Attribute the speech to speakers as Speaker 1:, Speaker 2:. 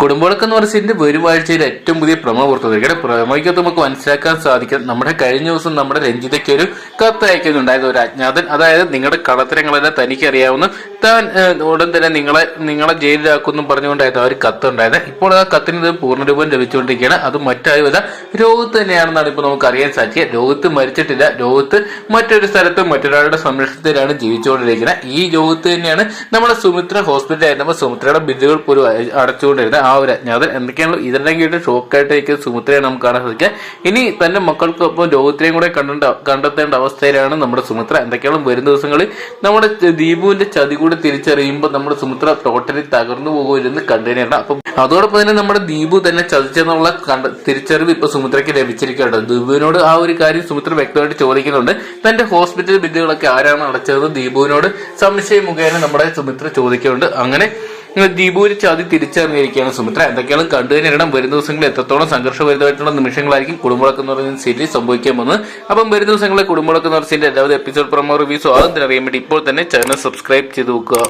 Speaker 1: കുടുംബങ്ങളൊക്കെ എന്ന് പറഞ്ഞതിന്റെ ഒരു ഏറ്റവും പുതിയ പ്രമോ പുറത്തു വരികയാണ് പ്രമോയ്ക്കകത്ത് നമുക്ക് മനസ്സിലാക്കാൻ സാധിക്കും. നമ്മുടെ കഴിഞ്ഞ ദിവസം നമ്മുടെ രഞ്ജിതയ്ക്ക് ഒരു കത്ത് അയക്കുന്നുണ്ടായത് ഒരു അജ്ഞാതൻ. അതായത് നിങ്ങളുടെ കളത്തരങ്ങളെല്ലാം തനിക്കറിയാവുന്ന താൻ ഉടൻ തന്നെ നിങ്ങളെ നിങ്ങളെ ജയിലിലാക്കുന്നു പറഞ്ഞുകൊണ്ടായിരുന്നു ആ കത്ത് ഉണ്ടായത്. ഇപ്പോൾ ആ കത്തിന് ഇത് പൂർണരൂപം ലഭിച്ചുകൊണ്ടിരിക്കുകയാണ്. അത് മറ്റാരുമല്ല രോഗത്ത് തന്നെയാണെന്നാണ് ഇപ്പോൾ നമുക്ക് അറിയാൻ സാധിക്കുക. രോഗത്ത് മരിച്ചിട്ടില്ല. രോഗത്ത് മറ്റൊരു സ്ഥലത്ത് മറ്റൊരാളുടെ സംരക്ഷണത്തിലാണ് ജീവിച്ചുകൊണ്ടിരിക്കുന്നത്. ഈ രോഗത്ത് തന്നെയാണ് നമ്മുടെ സുമിത്ര ഹോസ്പിറ്റലിൽ ആയിരുന്നപ്പോൾ സുമിത്രയുടെ ബില്ലുകൾ പോലും അടച്ചുകൊണ്ടിരുന്നത്. ആ ഒരു അജ്ഞാതൻ എന്തൊക്കെയാണ് ഇതെല്ലാം കേട്ട് ഷോക്കായിട്ട് ഇരിക്കുന്ന സുമിത്രയെ നമുക്ക് കാണാൻ സാധിക്കുക. ഇനി തന്റെ മക്കൾക്കൊപ്പം രോഗത്തിനെയും കൂടെ കണ്ട കണ്ടെത്തേണ്ട അവസ്ഥയിലാണ് നമ്മുടെ സുമിത്ര. എന്തൊക്കെയാണ് വരും ദിവസങ്ങളിൽ നമ്മുടെ ദീപുവിന്റെ ചതി കൂടെ തിരിച്ചറിയുമ്പോൾ നമ്മുടെ സുമിത്ര ടോട്ടലി തകർന്നു പോകുമെന്ന് കണ്ടുതന്നെയാണ് അപ്പം അതോടൊപ്പം തന്നെ നമ്മുടെ ദീപു തന്നെ ചതിച്ചെന്നുള്ള കണ്ട തിരിച്ചറിവ് ഇപ്പൊ സുമിത്രയ്ക്ക് ലഭിച്ചിരിക്കുകയാണ്. ദീപുവിനോട് ആ ഒരു കാര്യം സുമിത്ര വ്യക്തമായിട്ട് ചോദിക്കുന്നുണ്ട്. തന്റെ ഹോസ്പിറ്റൽ ബില്ലുകളൊക്കെ ആരാണ് അടച്ചത് ദീപുവിനോട് സംശയം മുഖേന നമ്മുടെ സുമിത്ര ചോദിക്കുന്നുണ്ട്. അങ്ങനെ ദീപുവിന് ചതി തിരിച്ചറിഞ്ഞിരിക്കുകയാണ് സുമിത്ര. എന്തൊക്കെയാണ് കണ്ടു തന്നെയാണ് വരും ദിവസങ്ങളിൽ എത്രത്തോളം സംഘർഷഭരിതമായിട്ടുള്ള നിമിഷങ്ങളായിരിക്കും കുടുംബളക്ക് എന്ന് പറയുന്ന സീരീസ് സംഭവിക്കാൻ പോകുന്നത് അപ്പം വരുന്ന ദിവസങ്ങളിൽ കുടുംബളക്ക് എന്ന് പറയുന്ന എല്ലാവരും എപ്പിസോഡ് പ്രൊമോ റിവ്യൂസോ അതും അറിയാൻ വേണ്ടി ഇപ്പോൾ തന്നെ ചാനൽ സബ്സ്ക്രൈബ് ചെയ്ത് വെക്കുക.